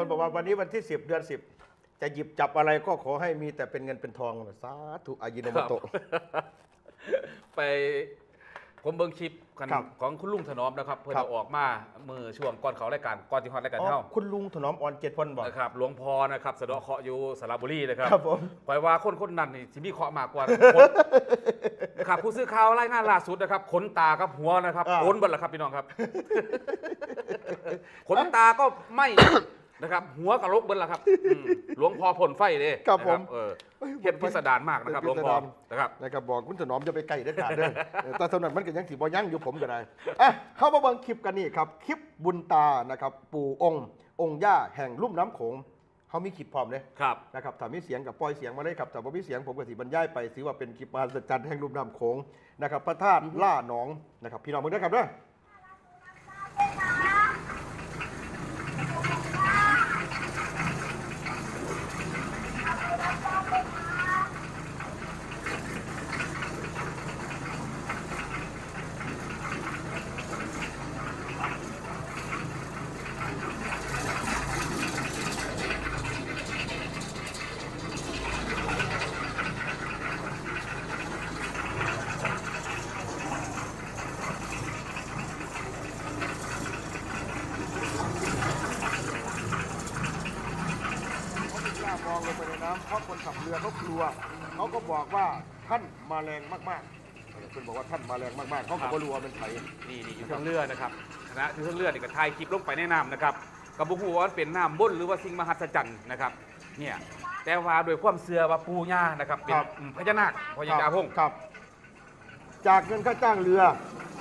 คนบอกว่าวันนี้วันที่ 10 เดือน 10 จะหยิบจับอะไรก็ขอให้มีแต่เป็นเงินเป็นทองสาธุอายิโนโมโตะ ไปผมเบิ่งคลิปกันครับของคุณลุงถนอมนะครับ เพิ่นครับเอาออกมามือช่วงก่อนเขารายการก่อนที่ฮอดรายการอ๋อเท่าคุณลุงถนอมอ่อนเจ็ดพลบอก นะครับหลวงพ่อนะครับสะเดาะเคราะห์อยู่สระบุรีนะครับครับผมคอยว่าคนคนนั้นนี่สิมีเคราะห์มากกว่าคนครับผู้สื่อข่าวรายงานล่าสุดนะครับขนตากับหัวนะครับอ่า โอนเบิดแล้วครับพี่น้องครับ ขนตาก็ไหม่ นะครับ หัวกับลกเบิดแล้วครับอืมหลวงพ่อพ่นไฟเด้ครับผม นะเออเฮ็ดพิสดารมากนะครับหลวงพ่อนะครับ นะครับบอกคุณถนอมจะไปไกลได้ขาดเด้อเออแต่สำนักมันก็ยังถีบอยั่งอยู่ผมก็ได้อะเข้ามาเบิ่งคลิปกันนี่ครับคลิปบุญตานะครับปู่องค์ องค์ย่าแห่งลุ่มน้ำโขงเขามีคลิปพร้อมเลยครับ นะครับถ้ามีเสียงกับปล่อยเสียงมาเลยครับแต่ว่ามีเสียงผมก็สิบรรยายไปสิว่าเป็นคลิปมหัศจรรย์แห่งลุ่มน้ำโขงนะครับพระธาตุล่าหนองนะครับพี่น้องมึงด้วยครับเด้อ เขาไม่กล้ามองลงไปในน้ำ เพราะคนขับเรือเขากลัวเขาก็บอกว่าท่านมาแรงมากๆคุณบอกว่าท่านมาแรงมากๆเขาครัก็บบ่รู้ว่าเป็นไผ นี่นี่อยู่เครื่องเรือนะครับคณะอยู่เครื่องเรือนี่ก็ถ่ายคลิปลงไปในน้ำนะครับกับบุหูว่ามันเป็นน้ำบนหรือว่าสิ่งมหัศจรรย์นะครับเนี่ยแต่ว่าโดวยความเสื่อว่าปูย่านะครับเป็นอืมพญานาคพญานาคพงศ์ครับ จากเงินค่าจ้างเรือ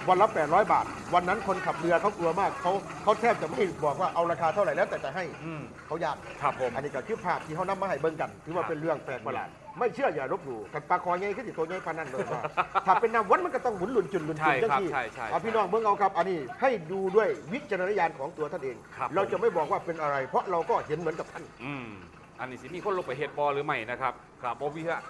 วันละ 800 บาท วันนั้นคนขับเรือเขากลัวมากเขาเขาแทบจะไม่บอกว่าเอาราคาเท่าไหร่แล้วแต่จะให้อืมเขาอยากครับผม อันนี้ก็คือภาพที่เขานำมาให้เบิ่งกันถือว่าครับเป็นเรื่องแปลกประหลาดไม่เชื่ออย่าลบหลู่กันปลาคอใหญ่ขึ้นสิตัวใหญ่ปานนั้นเลยว่าถ้าเป็นน้ำวันมันก็ต้องหมุนหลุนจุนหลุนจุใช่นจังครับที่ใช่ใช่เอาพี่น้องเบิ่งเอาครับ อันนี้ให้ดูด้วยวิจารณญาณของตัวท่านเอง ครับ เราจะไม่บอกว่าเป็นอะไร เพราะเราก็เห็นเหมือนกับท่าน อืมอันนี้สิมีคนลงไปเฮ็ดบอหรือไม่นะครับครับโบวิฮะ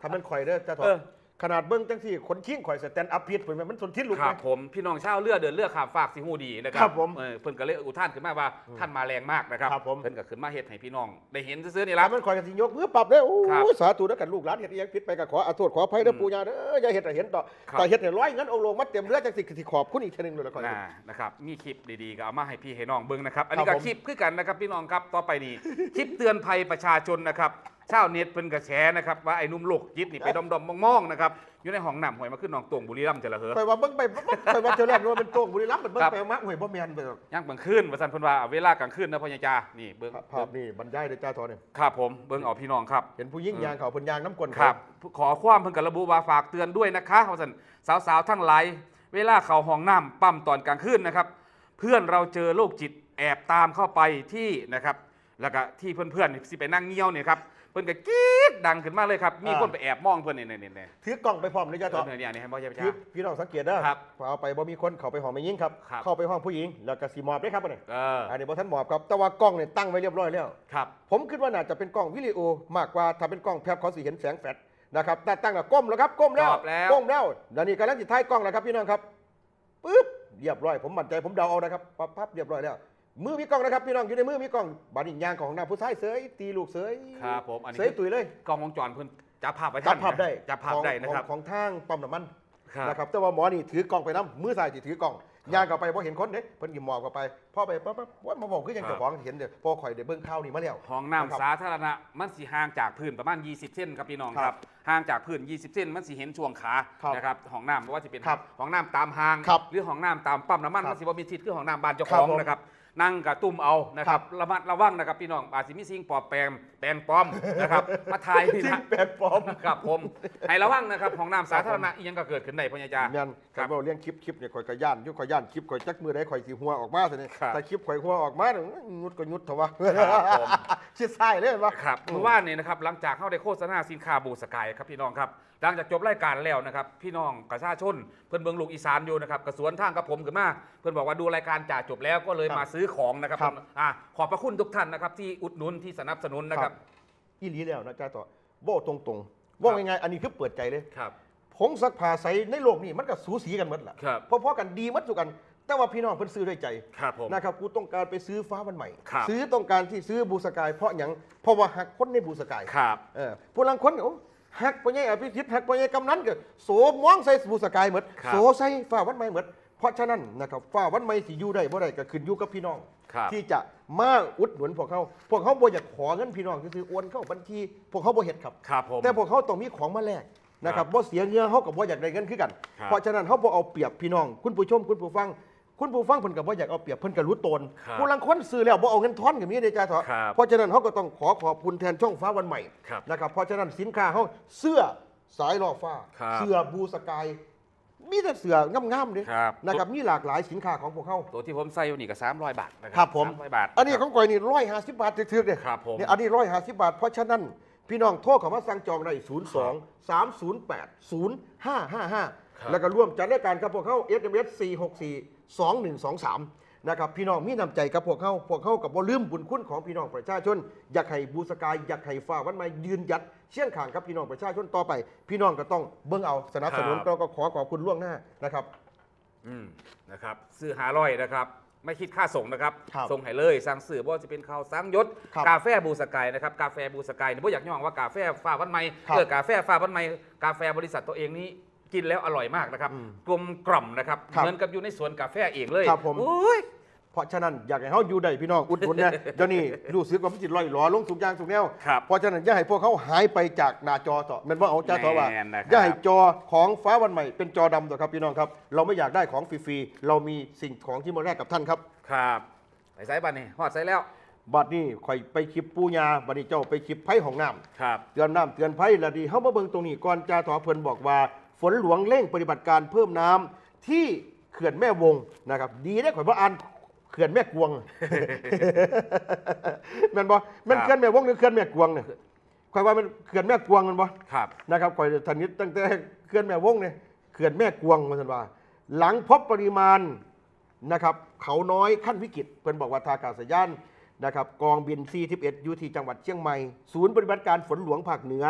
ทำเป็นข่อยเด้อจ้าทอเออ ขนาดเบิ่งจังที่คนชิงข่อยสแตนด์อัพพิษเป็นมันสนทิลุกคไหม รับผมพี่น้องชาวเรือเดินเรือขามฝากสิฮูดีนะครัครับผมเออเพิ่นก็เลยอุทานขึ้นมาว่าท่านมาแรงมากนะครับครับผม เพิ่นก็ขึ้นมาเฮ็ดให้พี่น้อง ได้เห็นซื่อๆนี่แล้ล่ะวมันข่อยกันสิยกมือปรับเด้อโอ้ครับสาธุแล้วกันลูกหลานเฮ็ดอิหยังผิดไปก็ขออาโทษขออภัยเด้ออืมปู่ย่าเด้ออย่าเฮ็ดให้เห็นต่อครับ แต่เฮ็ดให้ร้อยเงินเอาลงมาเต็มเรือจังสิสิขอบคุณอีกเทีนึงเลยละข่อยนะนะครับมีคลิปดีๆก็เอามาให้พี่ให้น้องเบิ่งนะครับ อันนี้ก็ครับผม คลิปคือกันนะครับพี่น้องครับต่อไปนี่คลิปเตือนภัยประชาชนนะครับ ชาวเน็ตเพิ่นก็แชร์นะครับว่าไอ้หนุ่มโลกจิตนี่ไปดอมๆมองๆนะครับอยู่ในห้องน้ำหวยมาขึ้นหนองตวงบุรีรัมย์จะละเหอข่อยว่าเบิ่งไปข่อยว่าเจอแรกว่าเป็นต้งบุรีรัมย์มันเบิ่งไปมาห่วยบ่แมนเด้อย่างกลางคืนว่าซั่นพิ่นว่าเวลากลางคืนนะพญ่จานี่เบิ่งภาพนี่บรรยายโดยจ้าทอเนี่ยครับผมเบิ่งเอาพี่น้องครับ เห็นผู้ยิ่งยางเขาเพิ่นยางน้ำกลนครับ ขอความเพิ่นกระบุว่าฝากเตือนด้วยนะคะว่าซั่นสาวๆทั้งหลายเวลาเขาห้องน้ำปั๊มตอนกลางคืนนะครับ เพื่อนเราเจอโรคจิตแอบตามเข้าไปที่นะครับแล้วก็ที่เพื่อนๆสิไปนั่งเงี้ยวเนี่ยครับ พิ่นก็กรี๊ดดังขึ้นมาเลยครับ มีคนไปแอบมองเพิ่นเนี่ยเนี่ยเนี่ยถือกล้องไปพร้อมเลยจ้าทอเนี่ยเนี่ยให้พ่อใหญ่พี่จ้าพี่น้องสังเกตเด้อครับพอเอาไปบ่มีคนเข้าไปห้องไม่ยิงครับ ครับ เข้าไปห้องผู้หญิงแล้วก็สิมอบได้ครับอันนี้เอออันนี้บ่ทันหมอบครับ แต่ว่ากล้องเนี่ยตั้งไว้เรียบร้อยแล้ว ครับ ผมคิดว่าน่าจะเป็นกล้องวิดีโอมากกว่าถ้าเป็นกล้องแพบเขาสิเห็นแสงแฟลชนะครับแต่ตั้งแต่ก้มแล้วครับก้มแล้วจอบแล้ว ก้มแล้วแล้วนี่กำลังจะท้ายกล้องแล้วครับพี่น้องครับปึ๊บเรียบร้อยผมมั่นใจผมเดาเอานะครับปั๊บปั๊บเรียบร้อยแล้ว มือมีกล้องนะครับพี่น้องอยู่ในมือมีกล้องบัดนี้ยางของหน้าผู้ชายเสยตีลูกเสยครับผมอันนี้ เสยตุยเลยกล้องวงจรเพิ่นจับภาพไว้จัทับนภาพได้จับภาพของได้นะครับ ของของทางปั๊มน้ำมันครับ นะครับแต่ว่าหมอนี่ถือกล้องไปน้ำมือซ้ายที่ถือกล้องยางเข้าไปพอเห็นคนเด้เพิ่นกินหมอบเข้าไปพ่อไปปั๊บปั๊บว่ามาบอกคือยังครับเจ้าของเห็นเด้อพอข่อยได้เบิ่งข่าวนี่มาแล้ว ห้องนะครับ น้ำสาธารณะมันสิห่างจากพื้นประมาณ 20 เส้นครับพี่น้องคครัรับบห่างจากพื้น 20 เส้นมันสิเห็นช่วงขาครับนะครับห้องน้ำไม่ว่าจะเป็นครับห้องน้ำตามห้าง ครับหรือห้องน้ำตามปั๊มน้ำมันครับมันสิบ่มีทิศคือห้องน้ำบ้านเจ้าคขรับองผมนะครับ นั่งกับตุ่มเอานะคครัรับบระมัดระวังนะครับพี่น้องอาจสิมีสิ่งปลอมแปลงแปลงปลอมนะครับมาถ่ายนี่จริงนะแปลกปลอมครับผมให้ระวังนะครับห้องน้ำสาธารณะอีหยังก็เกิดขึ้นได้พ่อใหญ่จ้าแม่นคครัรับบว่าเรื่องคลิปคลิปเนี่ยข่อยก็ย่านอยู่ข่อยย่านคลิปข่อยจักมือได้ข่อยสิหัวออกมาซะนี่ครับ แต่คลิปข่อยหัวออกมาเนี่ยงุดก็งุดเถอะวะครับผม ชิดซ้ายเลยเห็นปะ ครับเมื่อวานนี้นะครับหลังจากเข้าได้โฆษณาสินค้าบูสกายครับพี่น้องครับ หลังจากจบรายการแล้วนะครับ พี่น้องประชาชน เพื่อนเบืองลูกอีสานอยู่นะครับกระสวนทางกับผมขึ้นมาเพื่อนบอกว่าดูรายการจ่าจบแล้วก็เลยมาซื้อของนะครับครับ อ่าขอบพระคุณทุกท่านนะครับ ที่อุดหนุนที่สนับสนุนนะครับ อีหลีแล้วนะจ้าต่อโบ้ตรงๆว่าง่ายๆอันนี้คือเปิดใจเลย ครับ ผงซักผ้าใสในโลกนี้มันก็สูสีกันหมดล่ะครับเพราะๆกันดีหมัดทุกกัน แต่ว่าพี่น้องเพิ่นซื้อด้วยใจครับผม นะครับกูต้องการไปซื้อฟ้าวันใหม่ ครับ ซื้อต้องการที่ซื้อบูสกายเพราะหยังเพราะว่าหักคนในบูสกายครับ เออผู้ลังคนก็โอ้ หักปัญญาอภิสิทธิ์หักปัญญากำนันก็โสมองใส่บูสกายหมดครับ โสใส่ฟ้าวันใหม่หมดเพราะฉะนั้นนะครับฟ้าวันใหม่สิอยู่ได้บ่ได้ก็ขึ้นอยู่กับพี่น้อง ครับที่จะมาอุดหนุนพวกเขาพวกเขาบ่อยากขอเงินพี่น้องคือๆโอนเข้าบัญชี พวกเขาบ่เฮ็ดครับ ครับผม แต่พวกเขาต้องมีของมาแลกนะคครัรับบบ่เสียเงินเขากับบ่อยากได้เงินคือกัน ครับเพราะฉะนั้นเขาบ่เอาเปรียบพี่น้อง คุณผู้ชมคุณผู้ฟัง คุณผู้ฟังเพิ่นก็บ่อยากเอาเปรียบเพิ่นก็รู้ตนครับผู้ลังคนซื้อแล้วบ่เอาเงินทอนก็มีเด้จ้าเถอะครับเพราะฉะนั้นเขาก็ต้องขอขอบคุณแทนช่องฟ้าวันใหม่ครับนะครับเพราะฉะนั้นสินค้าเขาเสื้อสายล่อฟ้า ครับ เสื้อบูสกาย มีแต่เสื้องามๆเด้ครับ นะครับมีหลากหลายสินค้าของพวกเขา ตัวที่ผมใส่อยู่นี่ก็300 บาทนะคครัรับผม 300บาท อันนี้ของก่อยนี่ร้อยห้าสิบบาทถึกๆเนี่ยครับผมเนี่ยอันนี้ร้อยห้าสิบบาท เพราะฉะนั้น พี่น้องโทรเข้ามาสั่งจองได้ศูนย์สองสามศูนย์แปดศูนย์ห้าห้าห้าครับ แล้วก็ร่วมจัดรายการกับพวกเขา SMS 4 6 4 2 1 2 3นะครับพี่น้องมีน้ำใจกับพวกเขาพวกเขากับบ่ลืมบุญคุณของพี่น้องประชาชนอยากให้บูสกายอยากให้ฟ้าวันใหม่ยืนหยัดเชี่ยงข่างกับพี่น้องประชาชนต่อไป พี่น้องก็ต้องเบิ่งเอาสนับสนุนครับ เราก็ขอขอบคุณล่วงหน้านะครับ อืมนะครับซื้อหาร้อยนะครับ ไม่คิดค่าส่งนะครับ ครับส่งให้เลยสั่งซื้อบ่ว่าจะเป็นข้าวสังยศครับกาแฟบูสกายนะครับกาแฟบูสกายเนี่ยบ่อยากย่องว่ากาแฟฟ้าวันใหม่ครับ เออกาแฟฟ้าวันใหม่กาแฟบริษัทตัวเองนี้ กินแล้วอร่อยมากนะครับ อืมกลมกล่อมนะครับ ครับเหมือนกับอยู่ในสวนกาแฟเองเลยครับผม โอ้ย เพราะฉะนั้นอยากให้เขาอยู่ได้พี่น้องอุดหนุนนะ เดี๋ยวนี้รู้สึกว่ามันจิตลอยหลอลงสุกอยางสุกแนวครับเพราะฉะนั้นอย่าให้พวกเขาหายไปจากหน้าจอต่อแมันว่าเอาจ้าต่อว่าแม่นนะครับ อย่าให้จอของฟ้าวันใหม่เป็นจอดำต่อครับพี่น้องครับ เราไม่อยากได้ของฟรีๆเรามีสิ่งของที่มาแลกกับท่านครับ ครับใส่ไซส์บันนี่หอดไซส์แล้วบัดนี้ข่อยไปคลิปปูยาบัดนี้เจ้าไปคลิปไผ่ของน้ำครับ เตือนน้ำเตือนไผ่ละดีเฮามาเบิ่งตรงนี้ก่อนจ้าถอเพิ่นบอกว่า ฝนหลวงเร่งปฏิบัติการเพิ่มน้ำที่เขื่อนแม่วงนะครับ ดีได้ข่อยบ่อ่านเขื่อนแม่กวงแม่นบ่แม่นครับเขื่อนแม่วงหรือเขื่อนแม่กวงเนี่ยข่อยว่ามันเขื่อนแม่กวงแมันบ่ครับนะครับข่อยทันนิดตั้งแต่เขื่อนแม่วงเนี่ยเขื่อนแม่กวงว่าซั่นว่า หลังพบปริมาณนะครับ เขาน้อยขั้นวิกฤตเพิ่นบอกว่าทาอากาศยานนะครับกองบิน 41 อยู่ที่จังหวัดเชียงใหม่ ศูนย์ปฏิบัติการฝนหลวงภาคเหนือ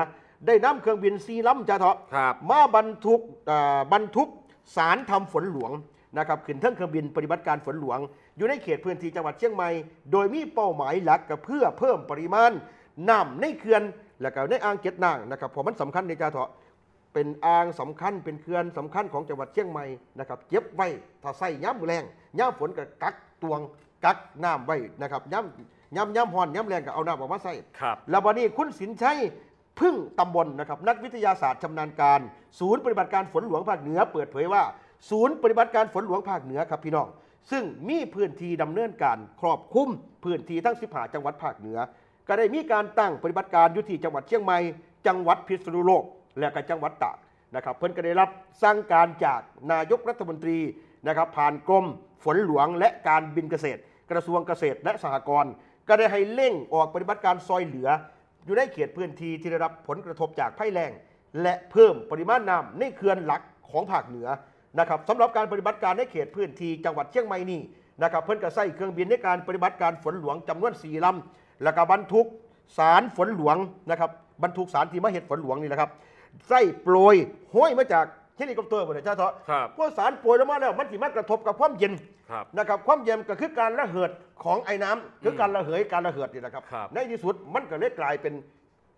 ได้นำเครื่องบินซีลำจ้าเถาะครับมาบรรทุกเอ่อบรรทุกสารทำฝนหลวงนะครับขึ้นทั้งเครื่องบินปฏิบัติการฝนหลวง อยู่ในเขตพื้นที่จังหวัดเชียงใหม่ โดยมีเป้าหมายหลักก็เพื่อเพิ่มปริมาณน้ำในเขื่อนและก็ในอ่างเก็บน้ำนะครับเพราะมันสำคัญในจ้าเถาะเป็นอ่างสำคัญเป็นเขื่อนสำคัญของจังหวัดเชียงใหม่นะครับเก็บไว้ถ้าใส่ย้ำแรงย้ำฝนก็กักตวงกักน้ำไว้นะครับย้ำย้ำย้ำหอนย้ำแรงก็เอาน้ำออกมาใส่ครับแล้ววันนี้คุณสินชัย พึ่งตำบลนะครับนักวิทยาศาสตร์ชำนาญการ ศูนย์ปฏิบัติการฝนหลวงภาคเหนือ เปิดเผยว่า ศูนย์ปฏิบัติการฝนหลวงภาคเหนือครับพี่น้อง ซึ่งมีพื้นที่ดำเนินการครอบคลุมพื้นที่ทั้ง15จังหวัดภาคเหนือ ก็ได้มีการตั้งปฏิบัติการอยู่ที่จังหวัดเชียงใหม่ จังหวัดพิษณุโลก และก็จังหวัดตากนะครับเพิ่นก็ได้รับสั่งการจากนายกรัฐมนตรีนะครับผ่านกรมฝนหลวงและการบินเกษตร กระทรวงเกษตรและสหกรณ์ก็ได้ให้เร่งออกปฏิบัติการซอยเหลือ อยู่ในเขตพื้นที่ที่ได้รับผลกระทบจากภัยแล้งและเพิ่มปริมาณน้ำในเขื่อนหลักของภาคเหนือนะครับสำหรับการปฏิบัติการในเขตพื้นที่จังหวัดเชียงใหม่นี่นะครับเพิ่นก็ใส่เครื่องบินในการปฏิบัติการฝนหลวงจำนวน4ลำแล้วก็บรรทุกสารฝนหลวงนะครับบรรทุกสารที่มาเห็ดฝนหลวงนี่แหละครับใส่โปรยห้อยมาจากเฮลิคอปเตอร์บนเจ้าเถาะครับพวกสารโปรยลงมาแล้วมันสิมากระทบกับความเย็น ครับ นะครับความเย็นก็คือการระเหิดของไอ้น้ำคือการระเหยการระเหิดนี่นะครับ ครับในที่สุดมันก็เลยกลายเป็น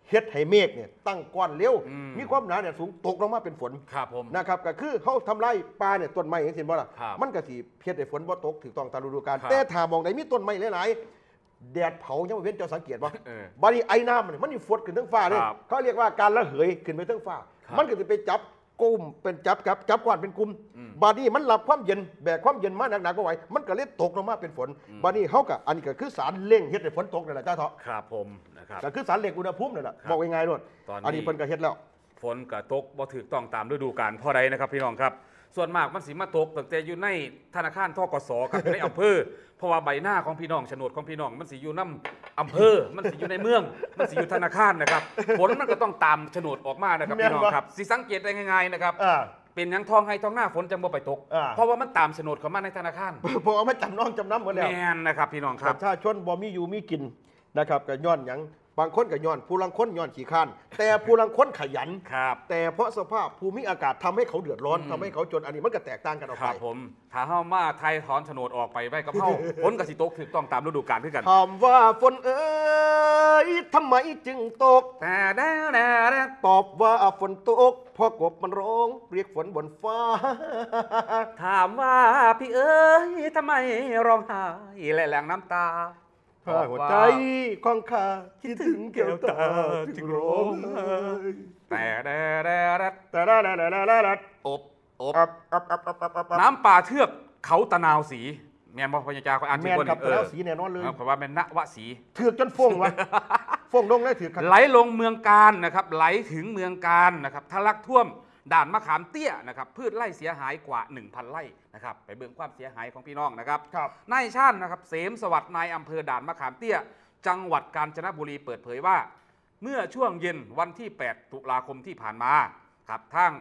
เฮ็ดให้เมฆเนี่ยตั้งก้อนเร็วอืมมีความหนาเนี่ยสูงตกลงมาเป็นฝน ครับผม นะครับก็คือเขาทำลายป่าเนี่ยต้นไม้อย่างเช่นบ่ล่ะครับมันก็สิเฮ็ดให้ฝนบ่ตกถูกต้องตามฤดูกาลครับแต่ถ้ามองใดมีต้นไม้หลายๆแดดเผายังบ่เว้นเจ้าสังเกตบ่เออบานี้ไอ้น้ำเนี่ยมันนี่ฟดขึ้นทั้งฟ้าเลยครับเขาเรียกว่าการระเหยขึ้นไปทั้งฟ้า ครับ มันก็จะไปจับ กลุ่มเป็นจับกับจับก้อนเป็นกลุ่มอืมบานี้มันรับความเย็นแบกความเย็นมาหนักๆก็ไหวมันก็เลยตกลงมาเป็นฝนอืมบานี้เขาก็อันนี้ก็คือสารเร่งเฮ็ดให้ฝนตกนั่นแหละจ้าเถาะครับผมนะครับก็คือสารเร่งอุณหภูมินั่นแหละครับบอกง่ายๆด้วยตอนนี้อันนี้เพิ่นก็เฮ็ดแล้ว ฝนกับตกบ่ถูกต้องตามฤดูกาลเพราะใดนะครับพี่น้องครับ ส่วนมากมันสิมาตกตั้งแต่อยู่ในธนาคารทกสครับอยู่ในอำเภอเพราะว่าใบหน้าของพี่น้องโฉนดของพี่น้องมันสิอยู่น้ำอำเภอ มันสิอยู่ในเมือง มันสิอยู่ธนาคารนะครับฝนมันก็ต้องตามโฉนดออกมานะครับพี่น้องครับสิสังเกตได้ง่ายๆนะครับอ่าเป็นหยังทองให้ทองหน้าฝนจังบ่ไปตก อ่า เพราะว่ามันตามโฉนดเข้ามาในธนาคารพอเอามาจำนองจำนำหมดแล้วแมนนะครับพี่น้องคปรับ ระชาชนบ่มีอยู่มีกินนะครับก็ย้อนหยัง บางคนก็ย้อนผู้ลังคนย้อนขี้ข้านแต่ผู้ลังคนขยัน ครับ แต่เพราะสภาพภูมิอากาศทำให้เขาเดือดร้อนอืมทำให้เขาจนอันนี้มันก็แตกต่างกันออกคไปรับผมถ้าเฮามาไทยถอนโฉนดออกไปไว้กับเฮา ผลกสิตกถูกต้องตามฤดูกาลคือกัน ถามว่าฝนเอ้ยทำไมจึงตก แต่แด่แด่แด่ตอบว่าฝนตกเพราะกบมันร้อง เรียกฝนบนฟ้า ถามว่าพี่เอ้ยทำไมร้องไห้และแหลงน้ำตา ถ้าหัวใจของข้าคิดถึงแก้วตาจึงร้องไห้แต่แด่แด่แด่แต่ละละละละละละอบอบอับอับอับอับอับอับน้ำป่าเทือกเขาตะนาวสีแม่นบอกพญาจาเขาอ่านแมชื่อนคนกับเอแต่อแล้วสีแน่นอนเลยครับเพราะว่าเป็นณวสีถือกจนฟ้องวะฟ้องลงได้ถือกครับไหลลงเมืองการนะครับ ไหลถึงเมืองการนะครับทะลักท่วม ด่านมะขามเตี้ยนะครับพืชไร่เสียหายกว่า 1,000ไร่นะครับไปเบิ่งความเสียหายของพี่น้องนะครับครับนายชาตินะครับเสมสวัสดิ์นายอำเภอด่านมะขามเตี้ย จังหวัดกาญจนบุรีเปิดเผยว่า เมื่อช่วงเย็นวันที่ 8 ตุลาคมที่ผ่านมาครับทาง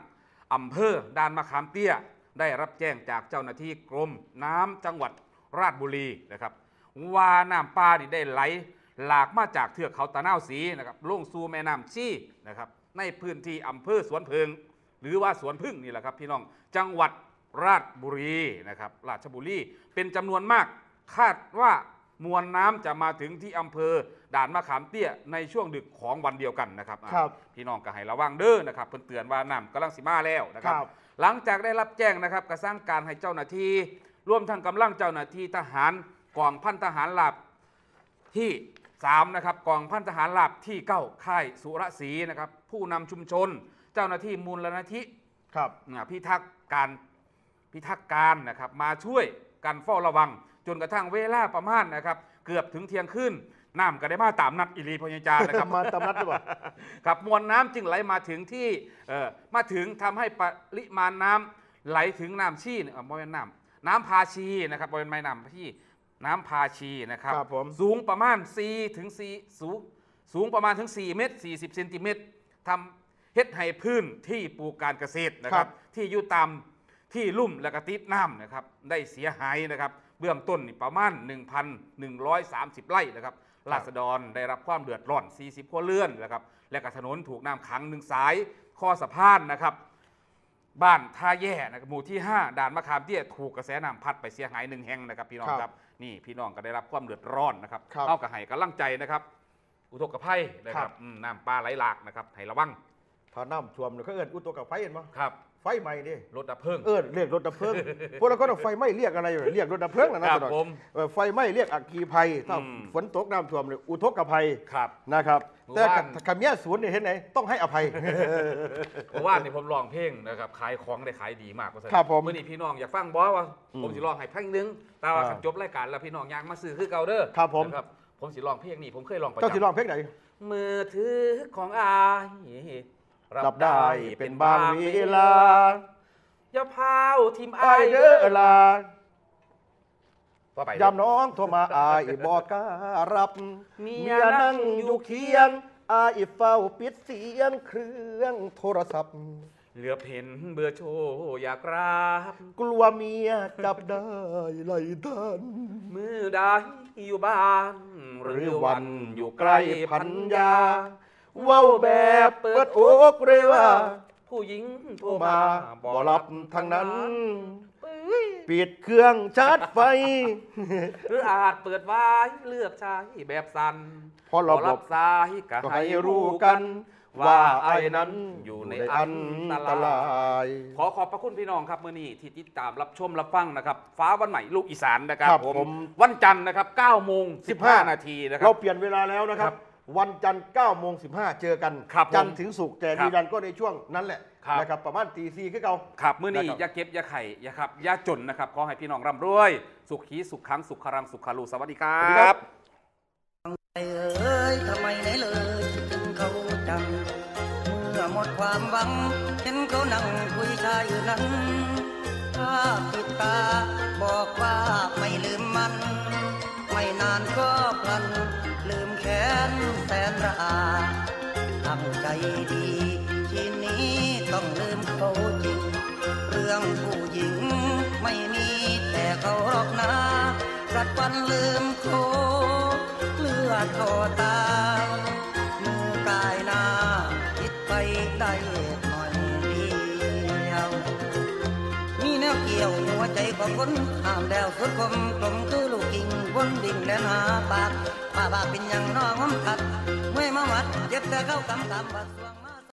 อำเภอด่านมะขามเตี้ย ได้รับแจ้งจากเจ้าหน้าที่กรมน้ำจังหวัดราชบุรีนะครับว่าน้ำป่านี่ได้ไหลหลากมาจากเทือกเขาตะนาวสีนะครับลงสู่แม่น้ำชีนะครับในพื้นที่อำเภอสวนเพิง หรือว่าสวนพึ่งนี่แหละครับพี่น้องจังหวัดราชบุรีนะครับราชบุรีเป็นจำนวนมากคาดว่ามวลน้ำจะมาถึงที่อำเภอด่านมะขามเตี้ยในช่วงดึกของวันเดียวกันนะครับอะครับพี่น้องก็ให้ระวังเด้อนะครับเพิ่นเตือนว่าน้ำกำลังสิมาแล้วนะครับครับหลังจากได้รับแจ้งนะครับกระสร้างการให้เจ้าหน้าที่ร่วมทั้งกำลังเจ้าหน้าที่ทหารกองพันทหารลาบที่3นะครับกองพันทหารลาบที่ 9 ค่ายสุรศรีนะครับผู้นำชุมชนเจ้าหน้าที่มูลนิธิครับอ่าพิทักษ์การพิทักษ์การนะครับมาช่วยกันเฝ้าระวัง จนกระทั่งเวลาประมาณนะครับ เกือบถึงเที่ยงคืนน้ำก็ได้มาตามนัดอิรีพญาจารย์นะครับมาตำนัดหรือเปล่าครับมวลน้ำจึงไหลมาถึงที่เอ่อมาถึงทำให้ปริมาณน้ำไหลถึงน้ำชีเนี่ยเอ่อบริเวณน้ำน้ำพาชีนะครับบริเวณแม่น้ำที่น้ำพาชีนะครับครับผมสูงประมาณ4ถึง4สูงสูงประมาณถึง 4 เมตร 40 เซนติเมตรทำเฮ็ดให้พื้นที่ปลูกการเกษตรนะครับ ที่อยู่ตามที่ลุ่มและกระติดน้ำนะครับ ได้เสียหายนะครับ เบื้องต้นนี่ประมาณ 1,130 ไร่นะครับราษฎรได้รับความเดือดร้อน 40 ครัวเรือนนะครับ และก็ถนนถูกน้ำขังหนึ่งสายข้อสะพานนะครับ บ้านท่าแย่นะครับหมู่ที่ 5 ด่านมะขามเตี้ยถูกกระแสน้ำพัดไปเสียหายหนึ่งแห่งนะครับ พี่น้องครับครับนี่พี่น้องก็ได้รับความเดือดร้อนนะครับครับเอากระให้กำลังใจนะครับ อุทกภัยนะคครัรับบอืมน้ำปลาไหลหลากนะครับให้ระวัง ถ้าน้ำท่วมเนี่ยเขาเอิ้นอุตกกับไฟเห็นมั้ครับไฟใหม่ดิรถดับเพลิง เอิ้นเรียกรถดับเพลิงพวกเราก็ต้องไฟไหม้เรียกอะไรอยู่เรียกรถดับเพลิงนะนะครับตลอดผมเออไฟไหม้เรียกอัคคีภัยถ้าอืม ฝนตกน้ำท่วมเนี่ยอุทกภัยครับนะครับหมู่แต่บ้านขมิ้นศูนย์เนี่ยเห็นไหนต้องให้อภัย เพราะว่านี่ผมลองเพลงนะครับขายของได้ขายดีมากว่าซั่นครับผมเมื่อนี้พี่น้องอยากฟังบอสว่าอืมผมสิลองให้เพลงหนึง แต่ว่าอ่าจบรายการแล้วพี่น้องอยากมาซื้อคือเก่าเด้อครับผม นะครับผมสิลองเพลงนี้ผมเคยลองประเจ้าสิร้จำองเพลงไหน มือถือของอาย รับได้เป็นบางเวลา อย่าพาวทีมไอ้อายเด้อลาต่อไปยามน้องโทรมาอายบอกกล้ารับเมีเมียยนั่นั่งงออยู่ยู่เคียงอายเฝ้าปิดเสียงเครื่องโทรศัพท์ เหลือบเห็นเบอร์โชว์อยากรับ กลัวเมียจับได้ไล่ทันมือใดอยู่บ้านหหรืรืออวัวันนออยู่ยู่ใกใกล้ล้พัพันนยายา เว้าแบบเปิดอกเลยว่า ผู้หญิงโทรโทรมามาบ่รับทางนั้นเอ้ยปิดเครื่องชาร์จไฟ หรืออาจเปิดไว้เลือกใช้แบบสั้นเพราะระบบ สายก็ก็ให้ให้รู้รู้กักัน น ว่าว่าไอ้ไอ้นั้นั้นนออยู่ยู่ในในอัอันนตตรารายยขอขอบพระคุณพี่น้องครับมื่อนี้ที่ติดตามรับชมรับฟังนะครับ ฟ้าวันใหม่ลูกอีสานนะครับครับผมผมวันจันทร์นะครับ9โมง15 นาทีนะครัเราบ เปลี่ยนเวลาแล้วนะครัครับบ วันจันทร์9โมง15 เจอกัน ครับผมจันทร์ถึงศุกร์แต่ครับดีดันก็ในช่วงนั้นแหละครับ นะครับประมาณตีสี่ขึ้นเก่าครับมื่อนี้นะครับ อย่าเก็บอย่าไข่อย่าครับอย่าจนนะครับขอให้พี่น้องร่ำรวย สุขีสุขขังสุขครังสุขารูสวัสดีครัสวัสดีครับบเอ้ยทำไมไหนเลยคิดถึงเขาจังเมื่อหมดความหวัง เห็นเขานั่งคุยชายอยู่นั้นถ้าปิดตาบอกว่าไม่ลืมมัน ไม่นานก็พลัน ลืมแค้น ใจดี ทีนี้ต้องลืมเขาจริง เรื่องผู้หญิงไม่มีแต่เขารอกนะรัดวันลืมโคเลือดคอตามือกายน้าคิดไปได้หน่อยเดียว มีแนวเกี่ยว ใจของคนห้ามแล้วสุดคมกลมคือลูกกิ่งวนดิ่งและหาปากปาบากเป็นอย่างน้องมขัดเมื่อมาวัดเจ็บแต่เข้ากำกำบัดสวงมา